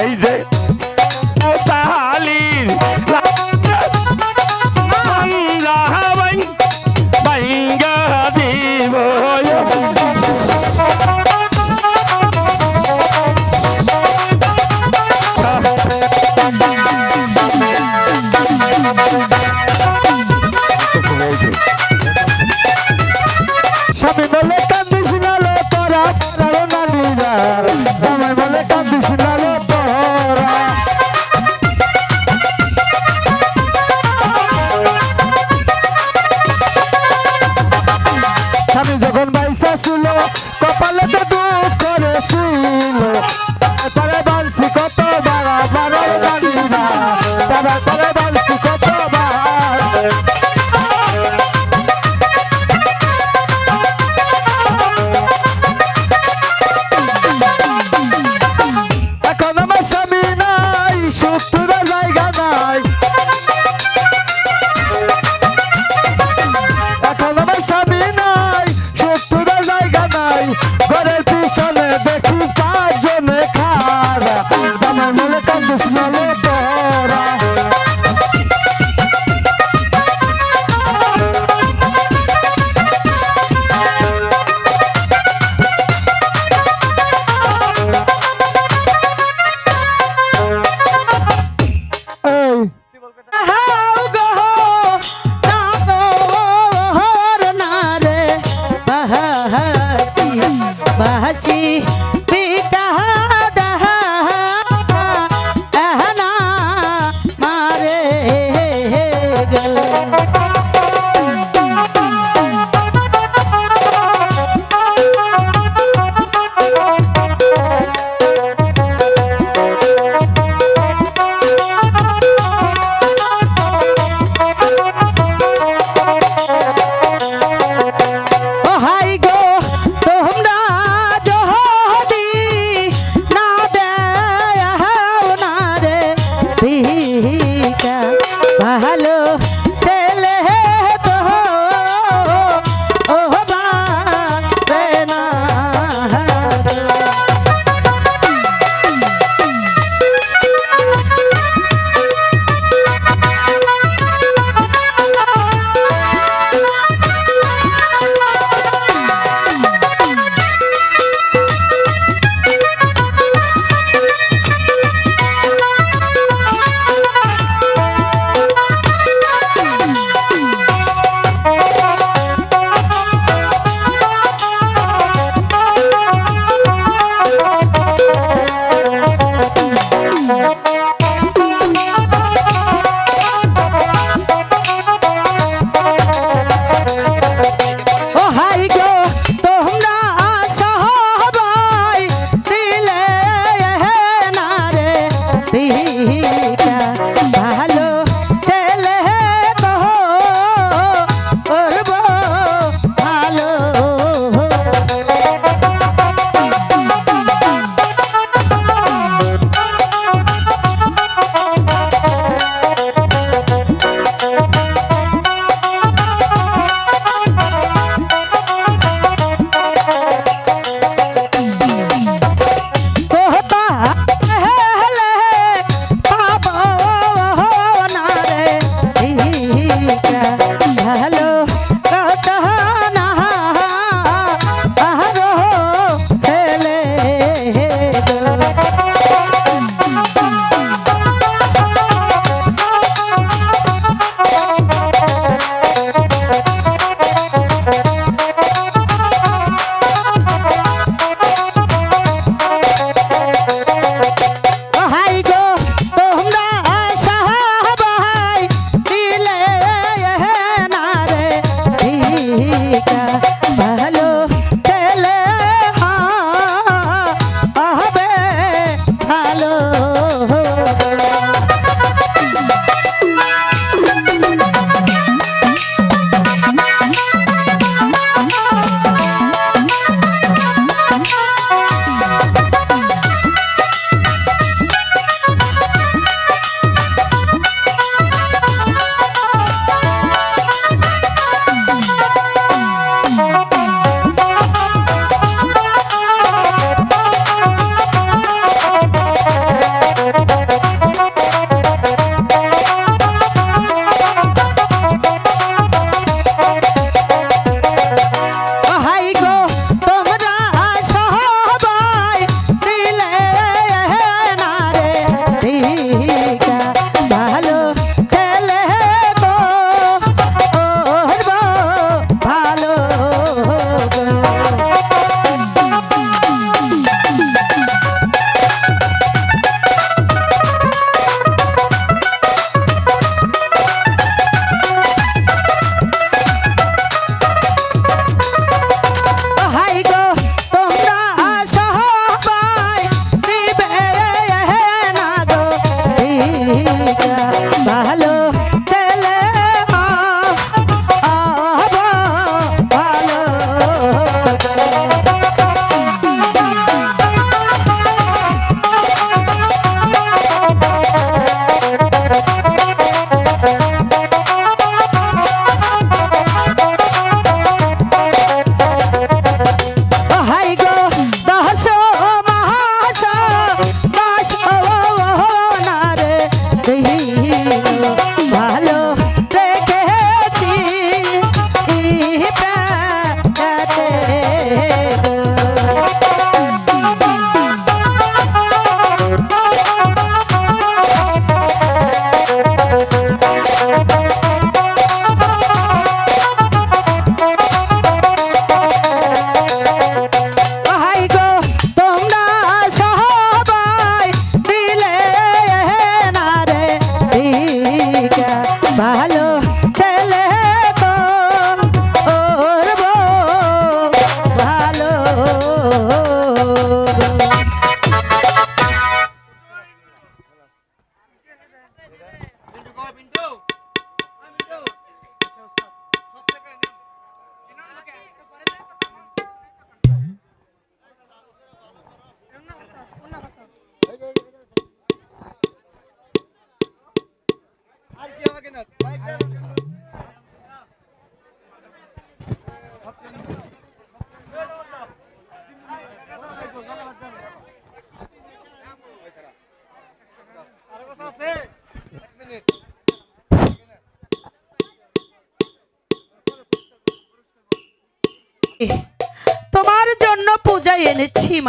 এই যে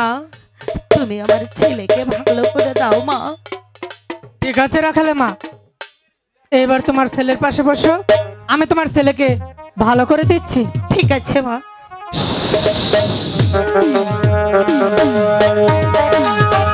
মা তুমি আমার ছেলেকে ভালো করে দাও মা। ঠিক আছে রাখালে মা। এবার তোমার ছেলের পাশে বসো। আমি তোমার ছেলেকে ভালো করে দিচ্ছি। ঠিক আছে মা। ও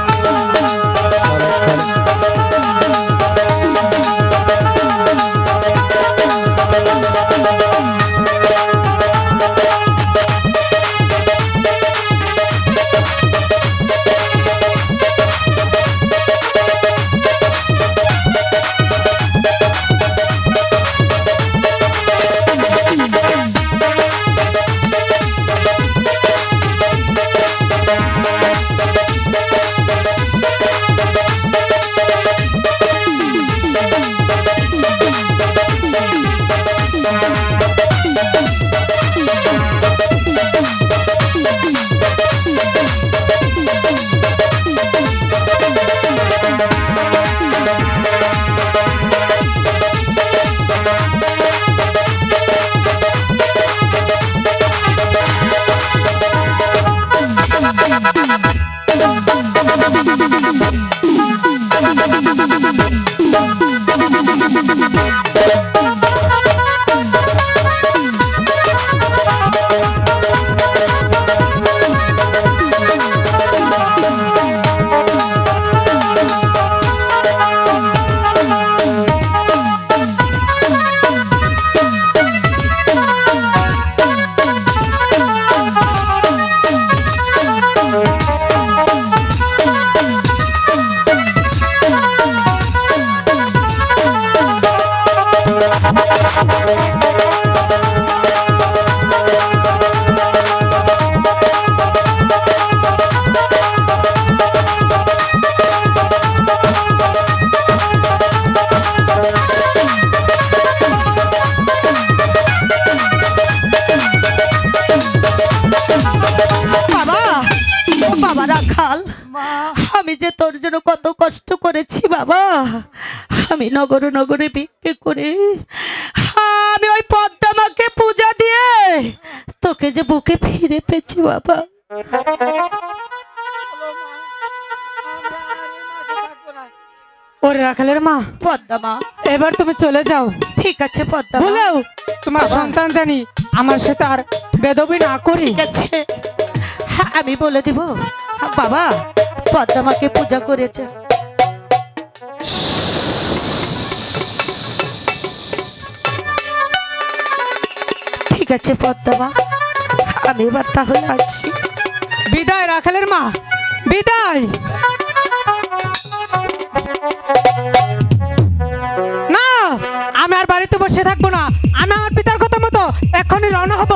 বাবা রাখাল আমি যে তোর জন্য কত কষ্ট করেছি বাবা আমি নগরে নগরে বিক্রি করে আমি ওই পদ্মামাকে পূজা দিয়ে তোকে যে বুকে ফিরে পেয়েছি বাবা। ওরে রাখালের মা। পদ্মামা এবার তুমি চলে যাও। ঠিক আছে পদ্মামা বলেও তোমার সন্তান জানি আমার সাথে আর বেদবি না করি। ঠিক আছে। হ্যাঁ, আমি বলে দিব। বাবা পদ্মামাকে পূজা করেছে। ঠিক আছে পদ্মামা আমি এবার তাহলে আসছি। বিদায়, রাখালের মা। বিদায়। না, আমি আর বাড়িতে বসে থাকব না। আমি আমার পিতার কথা মতো এখনই রওনা হব।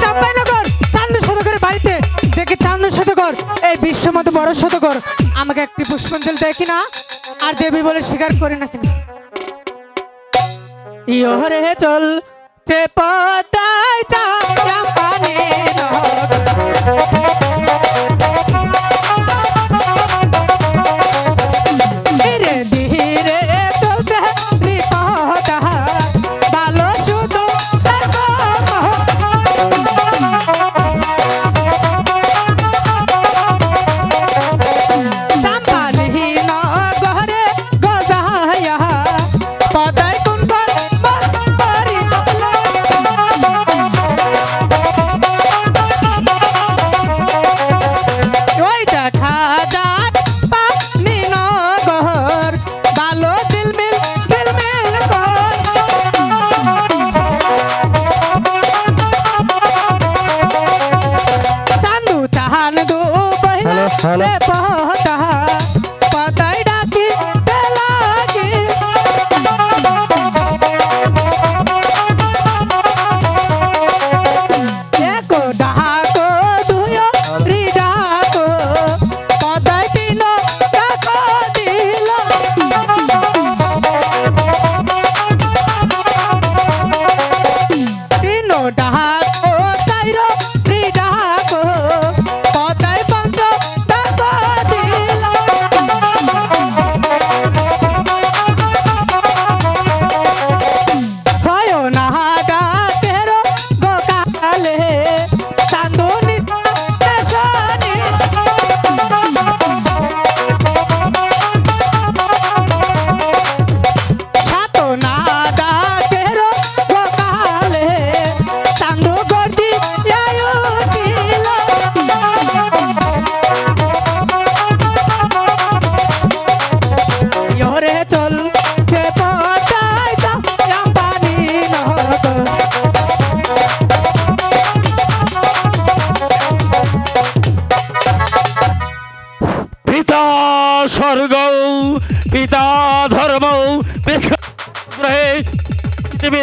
চাম্পাইনগর, চান্দু শতকরের বাড়িতে। দেখে চান্দু শতকর এই বিশ্ব মতো বড় শতকর আমাকে একটি পুষ্পাঞ্জলি দেয় কিনা? আর দেবী বলে স্বীকার করে না? কিনা ইহরে চল পদায় চাম্পানে নগর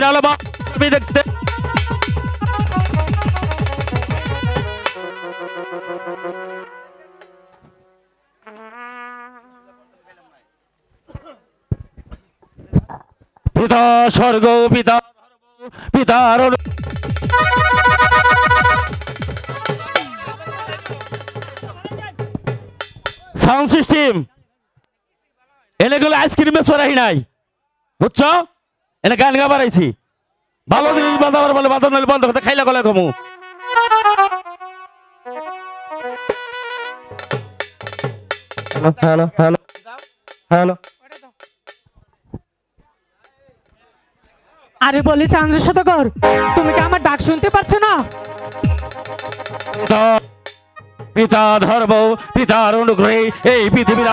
আলোবা তুমি দেখতে পিতা স্বর্গ পিতা পিতার সাউন্ড সিস্টেম এনেগুলো আইসক্রিমে সরাই নাই। বুঝছ? এনে গান গাবার আইছি ভালো জিনিস বাজাবার বলে বাজার নইলে বন্ধ করতে খাইলে গলে কমু হ্যালো হ্যালো হ্যালো আরে বলি চান্দ্র শতকর তুমি কি আমার ডাক শুনতে পারছ না? পিতা ধর্ম পিতার অনুগ্রহে এই পৃথিবীর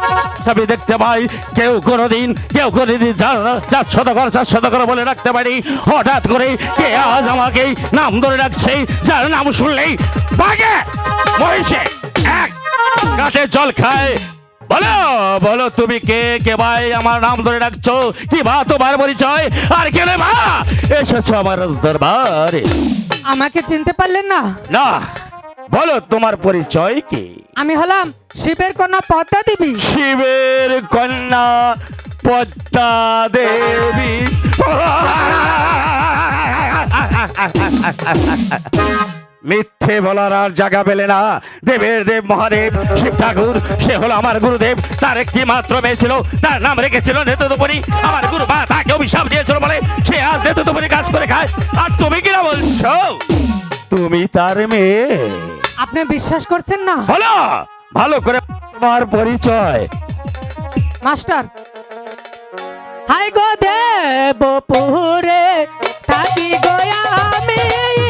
সবই দেখতে পাই। কেউ কোনোদিন কেউ কোনোদিন চার শত কর চার শত কর বলে রাখতে পারি। হঠাৎ করে কে আজ আমাকে নাম ধরে রাখছে যার নাম শুনলেই বাগে। মহিষে এক গাছে জল খায়। বলো বলো তুমি কে কে ভাই আমার নাম ধরে রাখছো কি বা তোমার পরিচয়? আর কে রে মা এসেছ আমার দরবারে আমাকে চিনতে পারলেন না? না। বলো তোমার পরিচয় কি? আমি হলাম শিবের কন্যা পদ্মা দেবী। শিবের কন্যা পদ্মা দেবী। মিথ্যে বলার আর জায়গা পেলে না। দেবের দেব মহাদেব শিব ঠাকুর সে হলো আমার গুরুদেব। তার একটি মাত্র মেয়ে ছিল তার নাম রেখেছিল নেতৃত্বপরি আমার গুরু মা তাকে অভিশাপ দিয়েছিল বলে সে আজ নেতৃত্বপরি কাজ করে খায়। আর তুমি কিনা বলছো? তুমি তার মেয়ে। আপনি বিশ্বাস করছেন না? হলো ভালো করে তোমার পরিচয়। মাস্টার। হাই গো দেবপুরে থাকি গো আমি।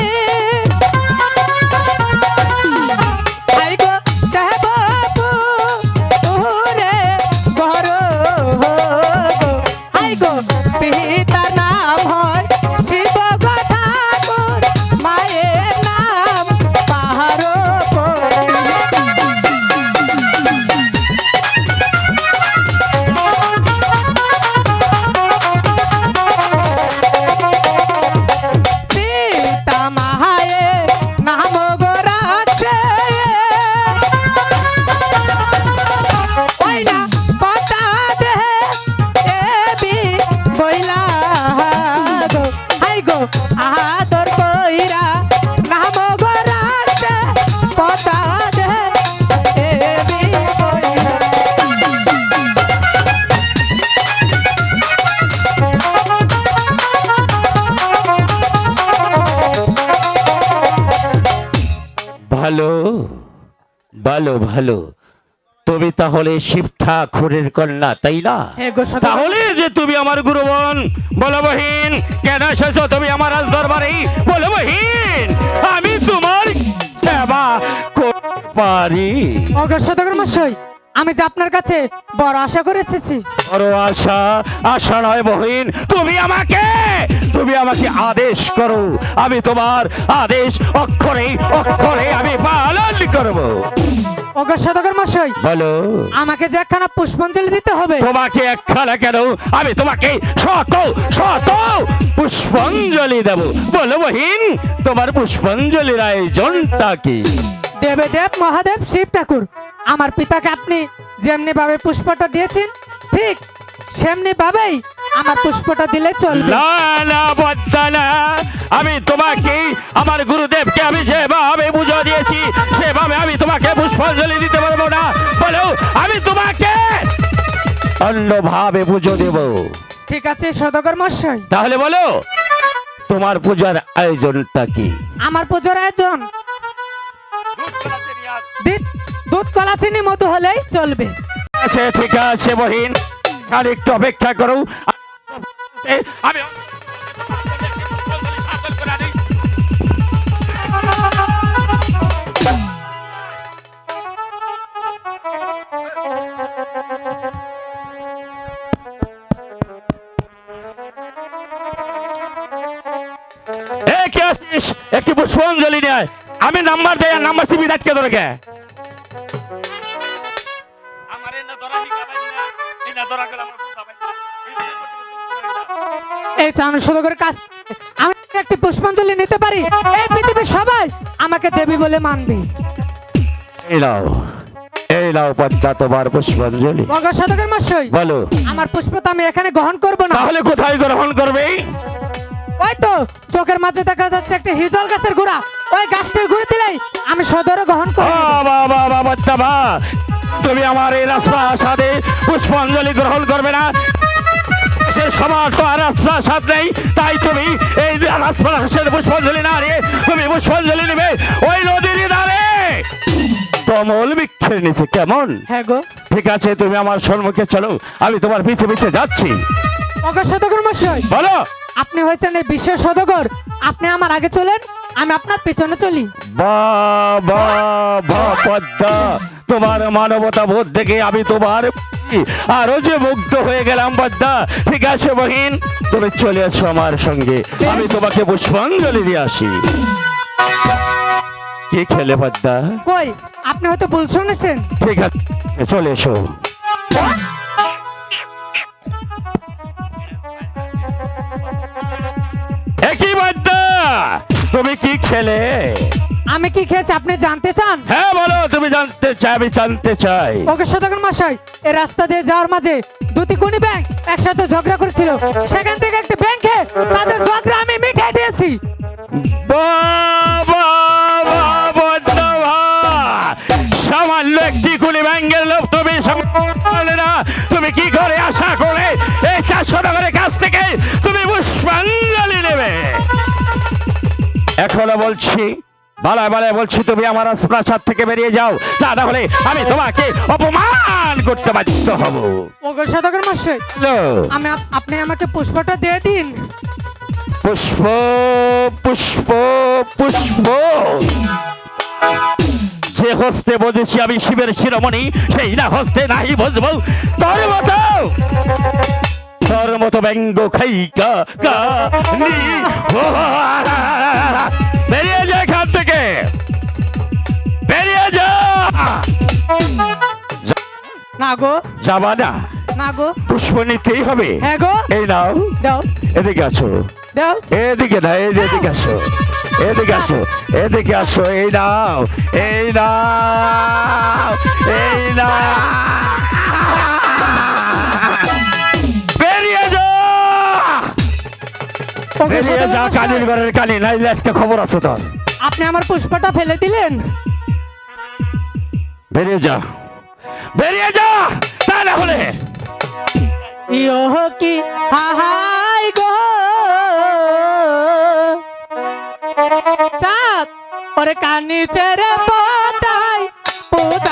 ভালো ভালো। তুমি তাহলে শিব ঠাকুরের কন্যা তাই না? হে গো সদা। তাহলে যে তুমি আমার গুরু বোন বলো বহিন কেন এসেছ তুমি আমার রাজ দরবারে? বলো বহিন আমি তোমার সেবা পারি। অগ্রসদগর মশাই। আমি যে আপনার কাছে বড় আশা করে এসেছি। বড় আশা আশা নয় বহিন তুমি আমাকে তুমি আমাকে আদেশ করো। আমি তোমার আদেশ অক্ষরে অক্ষরে আমি পালন করব। অগ্রসদগর মশাই বলো। আমাকে যে একখানা পুষ্পাঞ্জলি দিতে হবে। তোমাকে একখানা কেন? আমি তোমাকে শত শত পুষ্পাঞ্জলি দেব। বলো বহিন তোমার পুষ্পাঞ্জলির আয়োজনটা কি? দেবে দেব মহাদেব শিব ঠাকুর। আমার পিতাকে আপনি যেমনি ভাবে পুষ্পটা দিয়েছেন ঠিক সেমনি ভাবেই আমার পুষ্পটা দিলে চলবে। আমি তোমাকে আমার গুরুদেবকে আমি যেভাবে বুঝো দিয়েছি সেভাবে আমি তোমাকে পুষ্পাঞ্জলি দিতে পারব না। বলো আমি তোমাকে অন্যভাবে পুজো দেব। ঠিক আছে সদগর মশাই তাহলে বলো তোমার পূজার আয়োজনটা কি? আমার পুজোর আয়োজন? দুধ কলা চিনি মধু হলেই চলবে। ঠিক আছে, বহিন। আর একটু অপেক্ষা করো। আমি একটি পুষ্পাঞ্জলি নেয় আমি নাম্বার দেয় নাম্বার সিবি দাঁতকে ধরে এই চান আমি একটি পুষ্পাঞ্জলি নিতে পারি? এই পৃথিবীর সবাই আমাকে দেবী বলে মানবে। এই নাও এই নাও পদ্মা তোমার পুষ্পাঞ্জলি। মগ সদগর মশাই বলো। আমার পুষ্প তো আমি এখানে গ্রহণ করব না। তাহলে কোথায় গ্রহণ করবে? ওই তো চোখের মাঝে দেখা যাচ্ছে একটা হিজল গাছের গোড়া। ওই গাছটির ঘুরে দিলেই আমি সদরে গ্রহণ ও করব বাবা বাবা বাবা তুমি আমার এই রাজপ্রাসাদে পুষ্পাঞ্জলি গ্রহণ করবে না। সে সবার তো আর রাজপ্রাসাদ নেই তাই তুমি এই রাজপ্রাসাদের পুষ্পাঞ্জলি না নিয়ে তুমি পুষ্পাঞ্জলি নেবে ওই নদীর ধারে। কমল বৃক্ষের নিচে কেমন? হ্যাঁ গো। ঠিক আছে তুমি আমার সম্মুখে চলো আমি তোমার পিছে পিছে যাচ্ছি। সদগর মশাই বলো। আপনি হয়েছেন এই সদগর। আপনি আমার আগে চলেন আমি আপনার পেছনে চলি। বাবা বা পদ্মা। তোমার মানবতা বোধ দেখে আমি তোমার আরও যে মুগ্ধ হয়ে গেলাম পদ্মা ঠিক আছে বহিন তুমি চলে এসো আমার সঙ্গে। আমি তোমাকে পুষ্পাঞ্জলি দিয়ে আসি। কি খেলে পদ্মা কই আপনি হয়তো ভুল শুনেছেন। ঠিক আছে চলে এসো। একই পদ্মা তুমি কি খেলে? আমি কি খেয়েছি? আপনি জানতে চান? হ্যাঁ বলো তুমি জানতে চাই আমি জানতে চাই। ওকে সদাগর মশাই এই রাস্তা দিয়ে যাওয়ার মাঝে দুটি কোনি ব্যাংক একসাথে ঝগড়া করেছিল। সেখান থেকে একটি ব্যাংকে তাদের বকরা আমি মিঠাই দিয়েছি। বাবা বাবা সামান্য একটি কুলি ব্যাঙ্গের লোক তুমি সামলে না। তুমি কি করে আশা করে এই চারশো টাকার কাছ থেকে তুমি পুষ্পাঞ্জলি নেবে? এখনও বলছি বালায় বালায় বলছি তুমি আমার রাজপ্রাসাদ থেকে বেরিয়ে যাও। তা না হলে আমি তোমাকে অপমান করতে বাধ্য হব। মশাই হ্যালো। আমি আপনি আমাকে পুষ্পটা দিয়ে দিন। পুষ্প পুষ্প পুষ্প। যে হস্তে বজেছি আমি শিবের শিরোমণি সেই না হস্তে নাই বজবো তোর মতো তোর মতো ব্যঙ্গ খাই কা কা নি বেরিয়ে যা। না গো। যাবা না না গো। পুষ্প নিতেই হবে। হ্যাঁ গো। এই নাও। দাও। এদিকে আসো। দাও। এদিকে না এই যে এদিকে আসো। এদিকে আসো। এদিকে আসো। এই নাও। এই নাও। এই নাও। বেরিয়ে যা। ওকে বেরিয়ে সদাগর যা মশাই, কালির ঘরের কালি। নাইলে আজকে খবর আছে তোর। আপনি আমার পুষ্পটা ফেলে দিলেন? বেরিয়ে যা। বেরিয়ে যা তা না হলে। কি হাহাই গো। চাঁদ ওরে কানি চেরে পোতাই পুতারো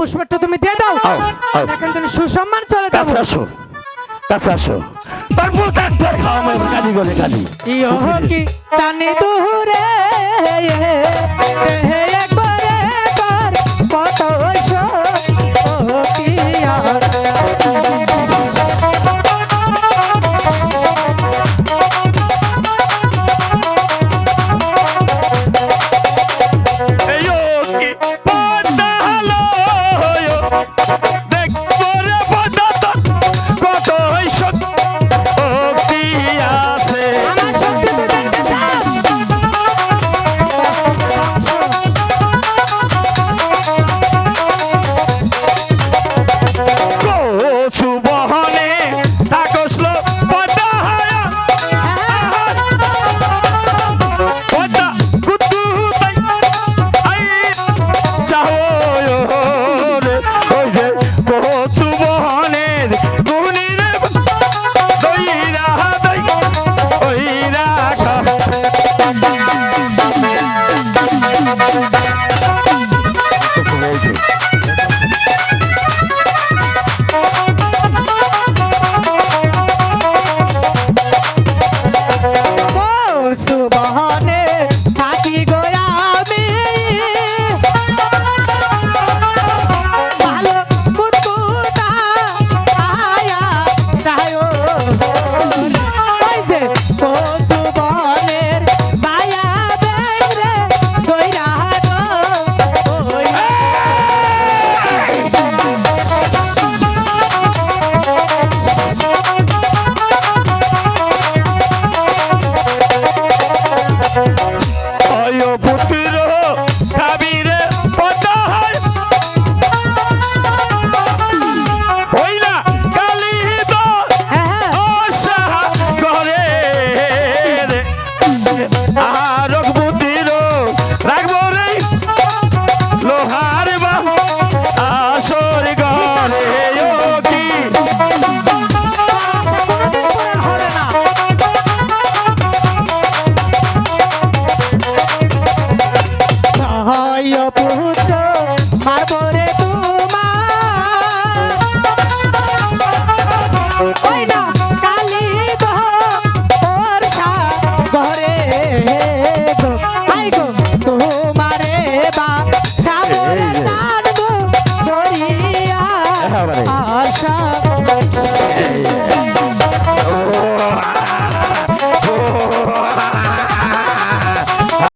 পুষ্পটা তুমি দিয়ে দাও। এখন তুমি সুসম্মান চলে যাও। আসো কাছে আসো। তারপর ডাক্তার খাওয়া আমার কালি গলে কালি।